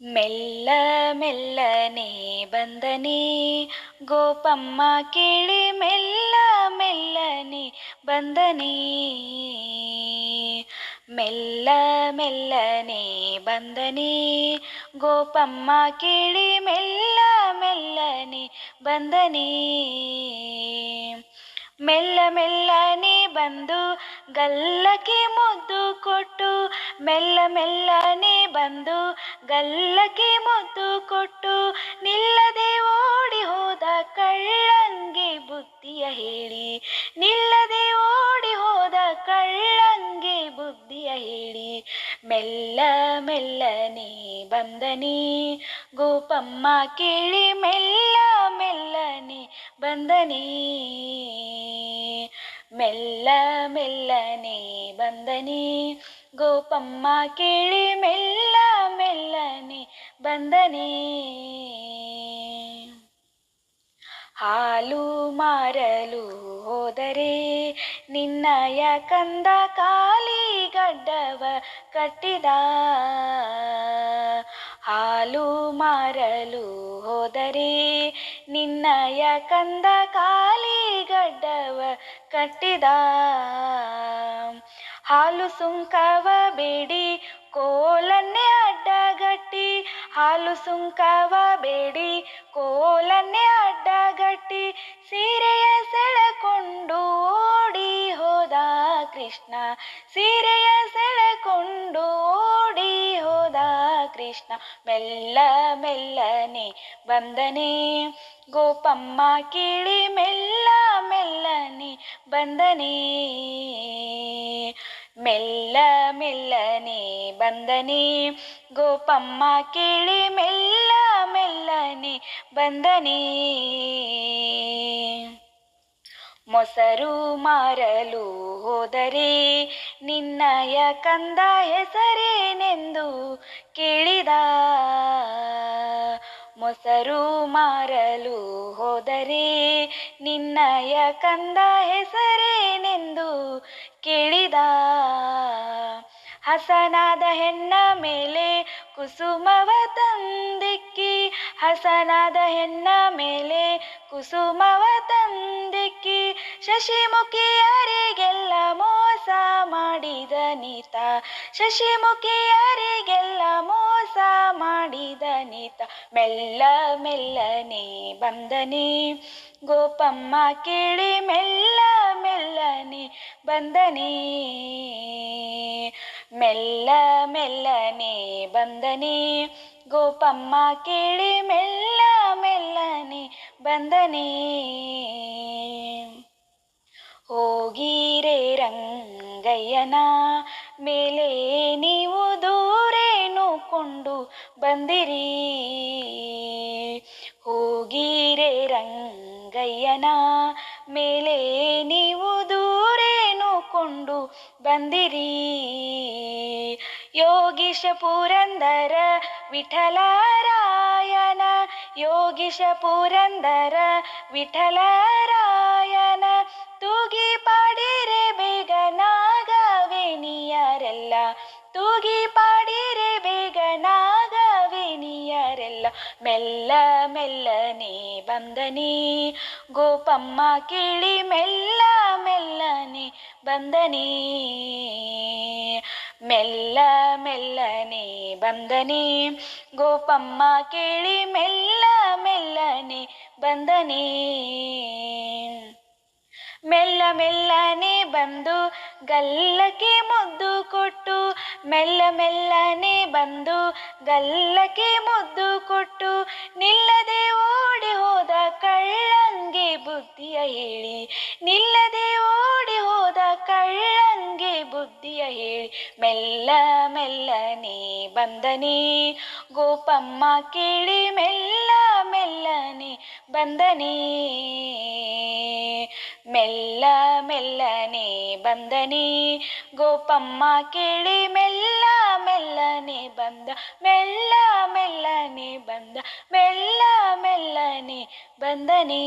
ಮೆಲ್ಲ ಮೆಲ್ಲನೆ ಬಂದನೆ ಗೋಪಮ್ಮ ಕೇಳಿ ಮೆಲ್ಲ ಮೆಲ್ಲನೆ ಬಂದನೆ ಮೆಲ್ಲ ಮೆಲ್ಲನೆ ಬಂದನೆ ಗೋಪಮ್ಮ ಕೇಳಿ ಮೆಲ್ಲ ಮೆಲ್ಲನೆ ಬಂದನೆ ಮೆಲ್ಲ ಮೆಲ್ಲನೆ ಬಂದು ಗಲ್ಲಕ್ಕೆ ಮುದ್ದು ಕೊಟ್ಟು, ಮೆಲ್ಲ ಮೆಲ್ಲನೆ ಬಂದು ಗಲ್ಲಕ್ಕೆ ಮುದ್ದು ಕೊಟ್ಟು, ನಿಲ್ಲದೆ ಓಡಿ ಹೋದ ಕಳ್ಳಂಗೆ ಬುದ್ಧಿಯ ಹೇಳಿ, ನಿಲ್ಲದೆ ಓಡಿ ಹೋದ ಕಳ್ಳಂಗೆ ಬುದ್ಧಿಯ ಹೇಳಿ, ಮೆಲ್ಲ ಮೆಲ್ಲನೆ ಬಂದನಿ ಗೋಪಮ್ಮ ಕೇಳಿ, ಮೆಲ್ಲ ಮೆಲ್ಲನೆ ಬಂದನೆ. ಮೆಲ್ಲ ಮೆಲ್ಲನೆ ಬಂದನೆ. ಗೋಪಮ್ಮ ಕೇಳಿ ಮೆಲ್ಲ ಮೆಲ್ಲನೆ ಬಂದನೆ. ಹಾಲು ಮಾರಲು ಹೋದರೆ ನಿನ್ನಯ ಕಂದ ಕಾಲಿ ಗಡ್ಡವ ಕಟ್ಟಿದ. ಹಾಲು ಮಾರಲು ಹೋದರೆ ನಿನ್ನಯ ಕಂದ ಕಾಲಿ ಗಡ್ಡವ ಕಟ್ಟಿದ ಹಾಲು ಸುಂಕವ ಬೇಡಿ, ಕೋಲನ್ನೇ ಅಡ್ಡಗಟ್ಟಿ. ಹಾಲು ಸುಂಕವ ಬೇಡಿ, ಕೋಲನ್ನೇ ಅಡ್ಡಗಟ್ಟಿ. ಸೀರೆಯ ಸೆಳೆಕೊಂಡು ಓಡಿ ಹೋದ ಕೃಷ್ಣ, ಸೀರೆಯ ಸೆಳೆಕೊಂಡು ಓಡಿ ಹೋದ ಕೃಷ್ಣ ಮೆಲ್ಲ ಮೆಲ್ಲನೆ ಬಂದನೆ ಗೋಪಮ್ಮ ಕೇಳಿ ಮೆಲ್ಲ ಮೆಲ್ಲನೆ ಬಂದನೆ ಮೆಲ್ಲ ಮೆಲ್ಲನೆ ಬಂದನೆ ಗೋಪಮ್ಮ ಕೇಳಿ ಮೆಲ್ಲ ಮೆಲ್ಲನೆ ಬಂದನೆ ಮೊಸರು ಮಾರಲು ಹೋದರೆ ನಿನ್ನಯ ಕಂದ ಹೆಸರೇನೆಂದು ಕೇಳಿದ. ಮೊಸರು ಮಾರಲು ಹೋದರೆ ನಿನ್ನಯ ಕಂದ ಹೆಸರೇನೆಂದು ಕೇಳಿದ. ಹಸನಾದ ಹೆಣ್ಣ ಮೇಲೆ ಕುಸುಮವ ತಂದಿಕ್ಕಿ, ಹಸನಾದ ಹೆಣ್ಣ ಮೇಲೆ ಕುಸುಮವ ತಂದಿಕ್ಕಿ ಶಶಿಮುಖಿಯರಿಗೆಲ್ಲ ಮೋಸ ಮಾಡಿದ ನೀತ. ಶಶಿಮುಖಿಯರಿಗೆಲ್ಲ ಮೋಸ ಮಾಡಿದ ನೀತ. ಮೆಲ್ಲ ಮೆಲ್ಲನೆ ಬಂದನೆ. ಗೋಪಮ್ಮ ಕೇಳಿ ಮೆಲ್ಲ ಮೆಲ್ಲನೆ ಬಂದನೆ. ಮೆಲ್ಲ ಮೆಲ್ಲನೆ ಬಂದನೆ. ಗೋಪಮ್ಮ ಕೇಳಿ ಮೆಲ್ಲ ಮೆಲ್ಲನೆ ಬಂದನೆ. ಹೋಗಿರೆ ರಂಗಯ್ಯನ ಮೇಲೆ ನೀವು ದೂರೇನು ಕೊಂಡು ಬಂದಿರಿ? ಹೋಗಿರೆ ರಂಗಯ್ಯನ ಮೇಲೆ ನೀವು ದೂರೇನು ಕೊಂಡು ಬಂದಿರಿ? ಯೋಗೀಶ ಪುರಂದರ ವಿಠಲರಾಯನ ಯೋಗೀಶ ಪುರಂದರ ವಿಠಲರಾಯನ ತೂಗಿ ಪಾಡಿರೆ ಬೇಗ ನಾಗವೇಣಿಯರೆಲ್ಲ ತೂಗಿ ಪಾಡಿರೆ ಬೇಗ ನಾಗವೇಣಿಯರೆಲ್ಲ ಮೆಲ್ಲ ಮೆಲ್ಲನೆ ಬಂದನೆ ಗೋಪಮ್ಮ ಕೇಳಿ ಮೆಲ್ಲ ಮೆಲ್ಲನೆ ಬಂದನೆ ಮೆಲ್ಲ ಮೆಲ್ಲನೆ ಬಂದನೆ ಗೋಪಮ್ಮ ಕೇಳಿ ಮೆಲ್ಲ ಮೆಲ್ಲನೆ ಬಂದನೆ ಮೆಲ್ಲ ಮೆಲ್ಲನೆ ಬಂದು ಗಲ್ಲಕ್ಕೆ ಮುದ್ದು ಕೊಟ್ಟು, ಮೆಲ್ಲ ಮೆಲ್ಲನೆ ಬಂದು ಗಲ್ಲಕ್ಕೆ ಮುದ್ದು ಕೊಟ್ಟು, ನಿಲ್ಲದೆ ಓಡಿ ಹೋದ ಕಳ್ಳಂಗೆ ಬುದ್ಧಿಯ ಹೇಳಿ, ನಿಲ್ಲದೆ ಓಡಿ ಹೋದ ಕಳ್ಳಂಗೆ ಬುದ್ಧಿಯ ಹೇಳಿ, ಮೆಲ್ಲ ಮೆಲ್ಲನೆ ಬಂದನೆ. ಗೋಪಮ್ಮ ಕೇಳಿ ಮೆಲ್ಲ ಮೆಲ್ಲನೆ ಬಂದನೆ. ಮೆಲ್ಲ ಮೆಲ್ಲನೆ ಬಂದನೆ. ಗೋಪಮ್ಮ ಕೇಳಿ ಮೆಲ್ಲ ಮೆಲ್ಲನೆ ಬಂದ. ಮೆಲ್ಲ ಮೆಲ್ಲನೆ ಬಂದ. ಮೆಲ್ಲ ಮೆಲ್ಲನೆ ಬಂದನೆ.